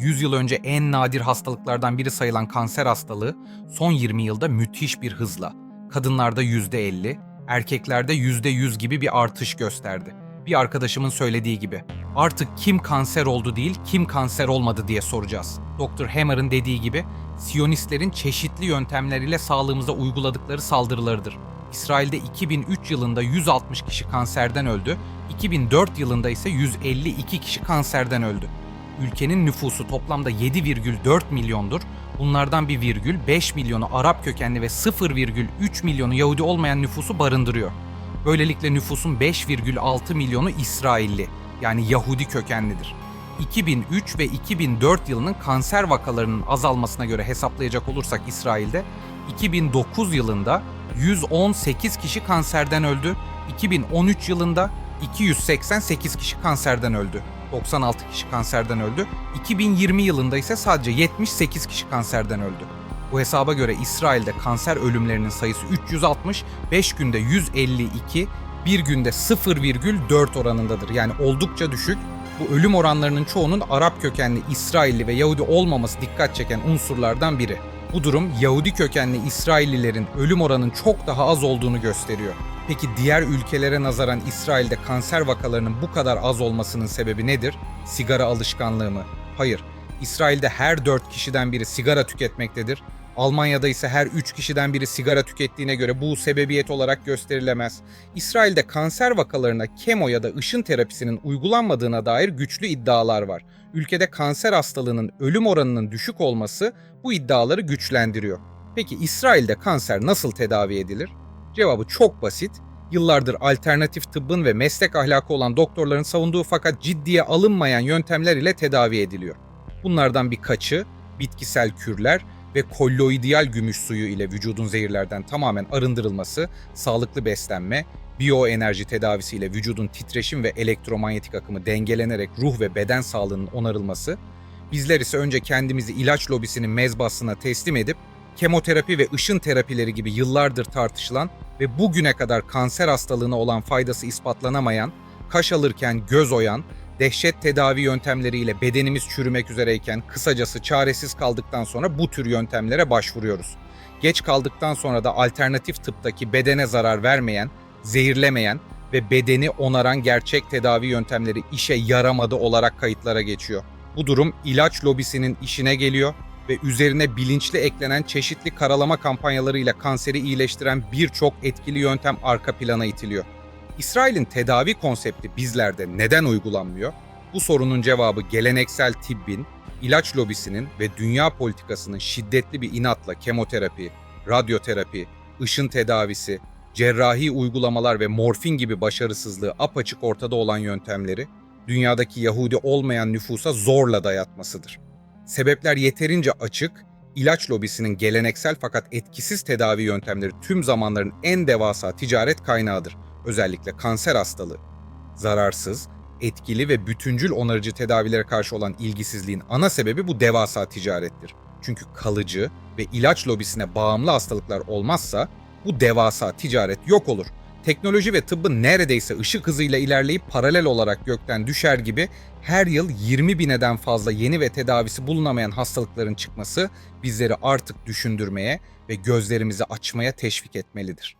100 yıl önce en nadir hastalıklardan biri sayılan kanser hastalığı son 20 yılda müthiş bir hızla kadınlarda %50, erkeklerde %100 gibi bir artış gösterdi. Bir arkadaşımın söylediği gibi artık kim kanser oldu değil kim kanser olmadı diye soracağız. Dr. Hammer'ın dediği gibi Siyonistlerin çeşitli yöntemleriyle sağlığımıza uyguladıkları saldırılarıdır. İsrail'de 2003 yılında 160 kişi kanserden öldü, 2004 yılında ise 152 kişi kanserden öldü. Ülkenin nüfusu toplamda 7,4 milyondur. Bunlardan bir virgül 5 milyonu Arap kökenli ve 0,3 milyonu Yahudi olmayan nüfusu barındırıyor. Böylelikle nüfusun 5,6 milyonu İsrailli yani Yahudi kökenlidir. 2003 ve 2004 yılının kanser vakalarının azalmasına göre hesaplayacak olursak İsrail'de 2009 yılında 118 kişi kanserden öldü, 2013 yılında 288 kişi kanserden öldü. 96 kişi kanserden öldü. 2020 yılında ise sadece 78 kişi kanserden öldü. Bu hesaba göre İsrail'de kanser ölümlerinin sayısı 360, 5 günde 152, bir günde 0,4 oranındadır. Yani oldukça düşük. Bu ölüm oranlarının çoğunun Arap kökenli İsrailli ve Yahudi olmaması dikkat çeken unsurlardan biri. Bu durum Yahudi kökenli İsraillilerin ölüm oranının çok daha az olduğunu gösteriyor. Peki diğer ülkelere nazaran İsrail'de kanser vakalarının bu kadar az olmasının sebebi nedir? Sigara alışkanlığı mı? Hayır. İsrail'de her 4 kişiden biri sigara tüketmektedir. Almanya'da ise her 3 kişiden biri sigara tükettiğine göre bu sebebiyet olarak gösterilemez. İsrail'de kanser vakalarına kemo ya da ışın terapisinin uygulanmadığına dair güçlü iddialar var. Ülkede kanser hastalığının ölüm oranının düşük olması bu iddiaları güçlendiriyor. Peki İsrail'de kanser nasıl tedavi edilir? Cevabı çok basit. Yıllardır alternatif tıbbın ve meslek ahlakı olan doktorların savunduğu fakat ciddiye alınmayan yöntemler ile tedavi ediliyor. Bunlardan birkaçı bitkisel kürler ve kolloidal gümüş suyu ile vücudun zehirlerden tamamen arındırılması, sağlıklı beslenme, biyoenerji tedavisi ile vücudun titreşim ve elektromanyetik akımı dengelenerek ruh ve beden sağlığının onarılması, bizler ise önce kendimizi ilaç lobisinin mezbasına teslim edip kemoterapi ve ışın terapileri gibi yıllardır tartışılan ve bugüne kadar kanser hastalığına olan faydası ispatlanamayan, kaş alırken göz oyan, dehşet tedavi yöntemleriyle bedenimiz çürümek üzereyken kısacası çaresiz kaldıktan sonra bu tür yöntemlere başvuruyoruz. Geç kaldıktan sonra da alternatif tıptaki bedene zarar vermeyen, zehirlemeyen ve bedeni onaran gerçek tedavi yöntemleri işe yaramadı olarak kayıtlara geçiyor. Bu durum ilaç lobisinin işine geliyor ve üzerine bilinçli eklenen çeşitli karalama kampanyalarıyla kanseri iyileştiren birçok etkili yöntem arka plana itiliyor. İsrail'in tedavi konsepti bizlerde neden uygulanmıyor? Bu sorunun cevabı geleneksel tibbin, ilaç lobisinin ve dünya politikasının şiddetli bir inatla kemoterapi, radyoterapi, ışın tedavisi, cerrahi uygulamalar ve morfin gibi başarısızlığı apaçık ortada olan yöntemleri dünyadaki Yahudi olmayan nüfusa zorla dayatmasıdır. Sebepler yeterince açık, ilaç lobisinin geleneksel fakat etkisiz tedavi yöntemleri tüm zamanların en devasa ticaret kaynağıdır. Özellikle kanser hastalığı. Zararsız, etkili ve bütüncül onarıcı tedavilere karşı olan ilgisizliğin ana sebebi bu devasa ticarettir. Çünkü kalıcı ve ilaç lobisine bağımlı hastalıklar olmazsa bu devasa ticaret yok olur. Teknoloji ve tıbbın neredeyse ışık hızıyla ilerleyip paralel olarak gökten düşer gibi her yıl 20 bineden fazla yeni ve tedavisi bulunamayan hastalıkların çıkması bizleri artık düşündürmeye ve gözlerimizi açmaya teşvik etmelidir.